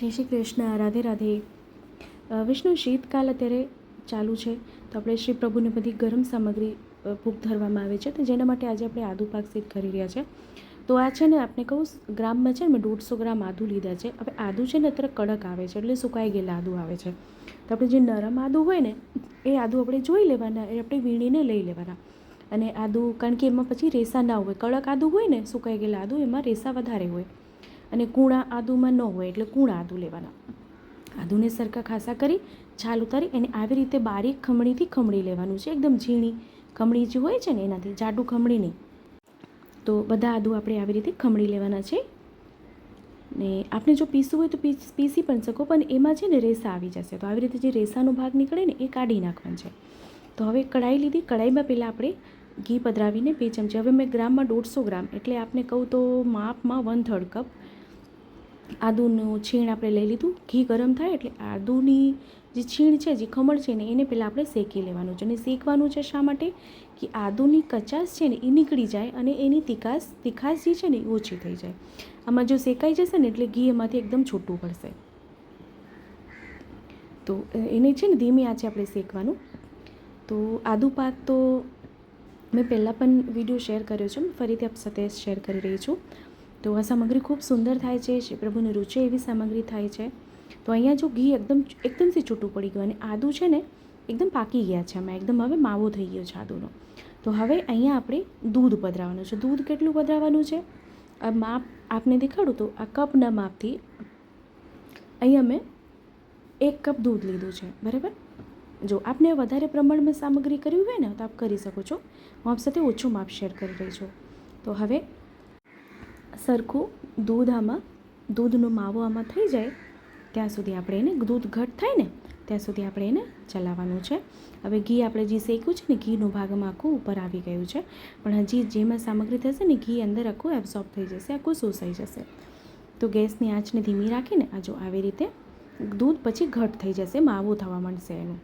જય શ્રી કૃષ્ણ, રાધે રાધે. વિષ્ણુ શીતકાલ અત્યારે ચાલુ છે, તો આપણે શ્રી પ્રભુને બધી ગરમ સામગ્રી ભૂખ ધરવામાં આવે છે, તો જેના માટે આજે આપણે આદુ પાક સિદ્ધ કરી રહ્યા છે. તો આ છે ને આપણે કહું, ગ્રામમાં છે ને મેં દોઢસો ગ્રામ આદુ લીધા છે, હવે આદુ છે ને અત્યારે કડક આવે છે, એટલે સુકાઈ ગયેલા આદુ આવે છે. તો આપણે જે નરમ આદુ હોય ને, એ આદુ આપણે જોઈ લેવાના, એ આપણે વીણીને લઈ લેવાના. અને આદુ, કારણ કે એમાં પછી રેસા ના હોય, કડક આદુ હોય ને, સુકાઈ ગયેલા આદુ, એમાં રેસા વધારે હોય. અને કૂણા આદુમાં ન હોય એટલે કૂણા આદુ લેવાના. આદુને સરખા ખાસા કરી, છાલ ઉતારી એને આવી રીતે બારીક ખમણીથી ખમણી લેવાનું છે. એકદમ ઝીણી ખમણી જે હોય છે ને એનાથી, જાડું ખમણી નહીં. તો બધા આદુ આપણે આવી રીતે ખમણી લેવાના છે. ને આપણે જો પીસવું હોય તો પીસ, પીસી પણ શકો, પણ એમાં છે ને રેસા આવી જશે. તો આવી રીતે જે રેસાનો ભાગ નીકળે ને એ કાઢી નાખવાનો છે. તો હવે કઢાઈ લીધી. કઢાઈમાં પહેલાં આપણે ઘી પધરાવીને બે ચમચી, હવે મેં ગ્રામમાં દોઢસો ગ્રામ, એટલે આપને કહું તો માપમાં વન થર્ડ કપ આદુનું છીણ આપણે લઈ લીધું. ઘી ગરમ થાય એટલે આદુની જે છીણ છે, જે ખમણ છે ને, એને પહેલાં આપણે શેકી લેવાનું છે. અને શેકવાનું છે શા માટે? કે આદુની કચાશ છે ને, એ નીકળી જાય અને એની તીખાશ તીખાશ જે છે ને, એ ઓછી થઈ જાય. આમાં જો શેકાઈ જશે ને, એટલે ઘી એમાંથી એકદમ છૂટું પડશે. તો એને છે ને, ધીમી આંચે આપણે શેકવાનું. તો આદુ પાક તો મેં પહેલાં પણ વીડિયો શેર કર્યો છે. ફરીથી આપ સાથે શેર કરી રહી છું. તો આ સામગ્રી ખૂબ સુંદર થાય છે, શ્રી પ્રભુને રૂચે એવી સામગ્રી થાય છે. તો અહીંયા જો ઘી એકદમ એકદમથી છૂટું પડી ગયું અને આદુ છે ને એકદમ પાકી ગયા છે આમાં. એકદમ હવે માવો થઈ ગયો છે આદુનો. તો હવે અહીંયા આપણે દૂધ પધરાવવાનું છે. દૂધ કેટલું પધરાવવાનું છે? આ માપ આપને દેખાડું તો આ કપના માપથી અહીંયા મેં એક કપ દૂધ લીધું છે. બરાબર? જો આપને વધારે પ્રમાણમાં સામગ્રી કરવી હોય ને તો આપ કરી શકો છો. હું આપ સાથે ઓછું માપ શેર કરી રહી છું. તો હવે સરખું દૂધ આમાં, દૂધનો માવો આમાં થઈ જાય, ત્યાં સુધી આપણે એને દૂધ ઘટ થાય ને, ત્યાં સુધી આપણે એને ચલાવવાનું છે. હવે ઘી આપણે જે શેક્યું છે ને, ઘીનો ભાગમાં આખું ઉપર આવી ગયું છે. પણ હજી જેમાં સામગ્રી થશે ને, ઘી અંદર આખું એબ્સોર્બ થઈ જશે, આખું શોષાઈ જશે. તો ગેસની આંચને ધીમી રાખીને, આ જો આવી રીતે દૂધ પછી ઘટ થઈ જશે, માવું થવા માંડશે એનું.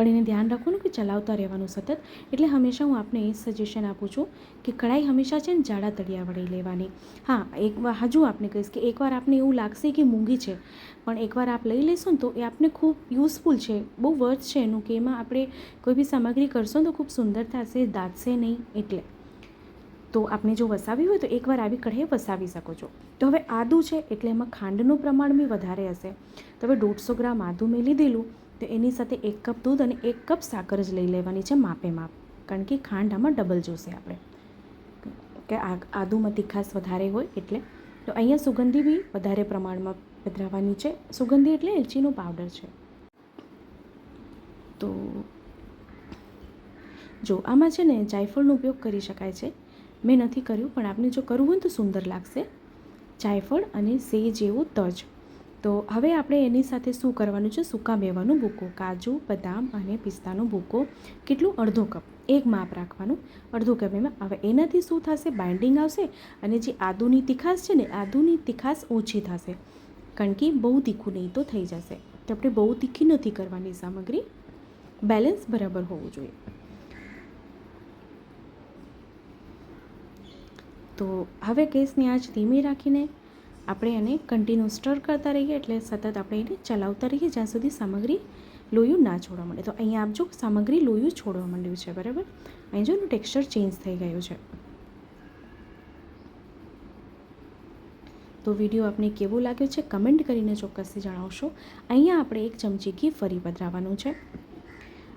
પણ એને ધ્યાન રાખવાનું કે ચલાવતા રહેવાનું સતત. એટલે હંમેશા હું આપને એ સજેશન આપું છું કે કઢાઈ હંમેશા છે ને જાડા તળિયા વળી લેવાની. હા, એક હજુ આપને કહીશ કે એકવાર આપને એવું લાગશે કે મૂંગી છે, પણ એકવાર આપ લઈ લેશો ને તો એ આપને ખૂબ યુઝફુલ છે. બહુ વર્થ છે એનું કે એમાં આપણે કોઈ બી સામગ્રી કરશો ને તો ખૂબ સુંદર થશે દાદશે નહીં એટલે. તો આપણે જો વસાવી હોય તો એકવાર આવી કઢાઈ વસાવી શકો છો. તો હવે આદું છે એટલે એમાં ખાંડનું પ્રમાણ બી વધારે હશે. તો હવે દોઢસો ગ્રામ આદું મેં લીધેલું તો એની સાથે એક કપ દૂધ અને એક કપ સાકર જ લઈ લેવાની છે માપે માપ. કારણ કે ખાંડ આમાં ડબલ જોશે આપણે. કે આદુમાં તીખાશ વધારે હોય એટલે. તો અહીંયા સુગંધી બી વધારે પ્રમાણમાં પધરાવવાની છે. સુગંધી એટલે એલચીનો પાવડર છે. તો જો આમાં છે ને જાયફળનો ઉપયોગ કરી શકાય છે. મેં નથી કર્યું, પણ આપને જો કરવું હોય તો સુંદર લાગશે. જાયફળ અને સેજ જેવું તજ. તો હવે આપણે એની સાથે શું કરવાનું છે? સૂકા મેવાનું ભૂકો, કાજુ, બદામ અને પિસ્તાનો ભૂકો. કેટલું? અડધો કપ. એક માપ રાખવાનું. અડધો કપ એમાં. હવે એનાથી શું થશે? બાઇન્ડિંગ આવશે અને જે આદુની તીખાશ છે ને, આદુની તીખાશ ઓછી થશે. કારણ કે બહુ તીખું નહીં તો થઈ જશે. તો આપણે બહુ તીખી નથી કરવાની સામગ્રી. બેલેન્સ બરાબર હોવું જોઈએ. તો હવે ગેસની આંચ ધીમી રાખીને આપણે એને કન્ટિન્યુ સ્ટર કરતા રહીએ એટલે સતત આપણે એને ચલાવતા રહીએ જ્યાં સુધી સામગ્રી લોયું ના છોડવા માંડે. તો અહીંયા આપજો સામગ્રી લોયું છોડવા માંડ્યું છે, બરાબર? અહીં જો એનું ટેક્સચર ચેન્જ થઈ ગયું છે. તો વીડિયો આપને કેવો લાગ્યો છે કમેન્ટ કરીને ચોક્કસથી જણાવશો. અહીંયા આપણે એક ચમચી ઘી ફરી પધરાવાનું છે.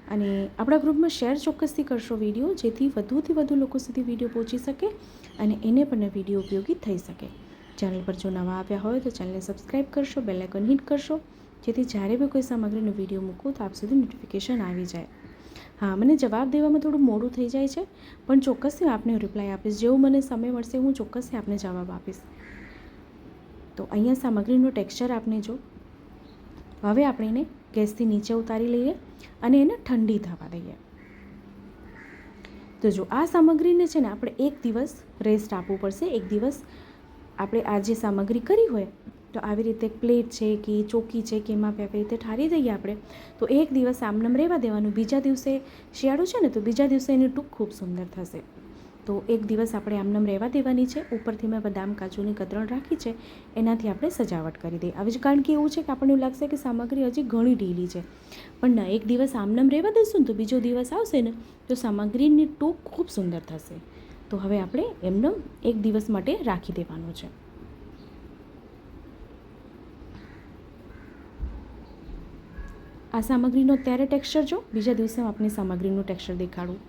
અને આપણા ગ્રુપમાં શેર ચોક્કસથી કરશો વીડિયો જેથી વધુથી વધુ લોકો સુધી વીડિયો પહોંચી શકે અને એને પણ વીડિયો ઉપયોગી થઈ શકે. ચેનલ પર જો નવા આવ્યા હોય તો ચેનલને સબસ્ક્રાઈબ કરશો બેલાઇકન હિટ કરશો, જેથી જ્યારે બી કોઈ સામગ્રીનો વીડિયો મૂકું તો આપ સુધી નોટિફિકેશન આવી જાય. હા, મને જવાબ દેવામાં થોડું મોડું થઈ જાય છે, પણ ચોક્કસથી આપને રિપ્લાય આપીશ. જેવું મને સમય મળશે, હું ચોક્કસથી આપને જવાબ આપીશ. તો અહીંયા સામગ્રીનું ટેક્સચર આપને જો. હવે આપણે એને ગેસથી નીચે ઉતારી લઈએ અને એને ઠંડી થવા દઈએ. તો જો આ સામગ્રીને છે ને આપણે એક દિવસ રેસ્ટ આપવું પડશે, એક દિવસ આપણે આ જે સામગ્રી કરી હોય, તો આવી રીતે પ્લેટ છે કે ચોકી છે કે એમાં આવી રીતે ઠારી દઈએ આપણે, તો એક દિવસ આમનામ રહેવા દેવાનું. બીજા દિવસે શિયાળો છે ને, તો બીજા દિવસે એની ટૂંક ખૂબ સુંદર થશે. તો એક દિવસ આપણે આમનામ રહેવા દેવાની છે. ઉપરથી મેં બદામ, કાજુની કતરણ રાખી છે. એનાથી આપણે સજાવટ કરી દઈએ. જ કારણ કે એવું છે કે આપણને લાગશે કે સામગ્રી હજી ઘણી ઢીલી છે. પણ ના, એક દિવસ આમનામ રહેવા દઈશું ને, તો બીજો દિવસ આવશે ને, તો સામગ્રીની ટૂંક ખૂબ સુંદર થશે. તો હવે આપણે એમને એક દિવસ માટે રાખી દેવાનું છે. આ સામગ્રીનો અત્યારે ટેક્સચર જો, બીજા દિવસે હું આપને સામગ્રીનું ટેક્સચર દેખાડું.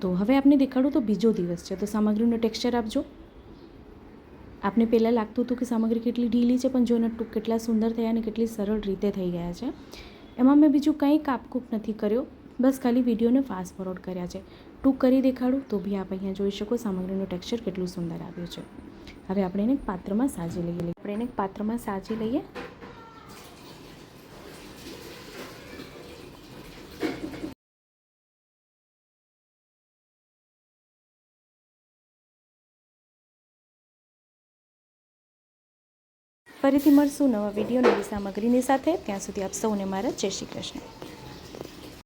તો હવે આપને દેખાડું તો બીજો દિવસ છે, તો સામગ્રીનું ટેક્સચર આપજો. આપને પહેલાં લાગતું હતું કે સામગ્રી કેટલી ઢીલી છે, પણ જોઈને ટૂંક કેટલા સુંદર થયા અને કેટલી સરળ રીતે થઈ ગયા છે. એમાં મેં બીજું કંઈ કાપકૂપ નથી કર્યો. બસ ખાલી વિડીયોને ફાસ્ટ ફોરવર્ડ કર્યા છે. ટૂંક કરી દેખાડું તો બી આપ અહીંયા જોઈ શકો સામગ્રીનું ટેક્સચર કેટલું સુંદર આવ્યું છે. હવે આપણે એને પાત્રમાં સાજી લઈએ આપણે એને પાત્રમાં સાજી લઈએ. ફરીથી મળશું નવા વીડિયો નવી સામગ્રીની સાથે. ત્યાં સુધી આપ સૌને મારા જય શ્રી કૃષ્ણ.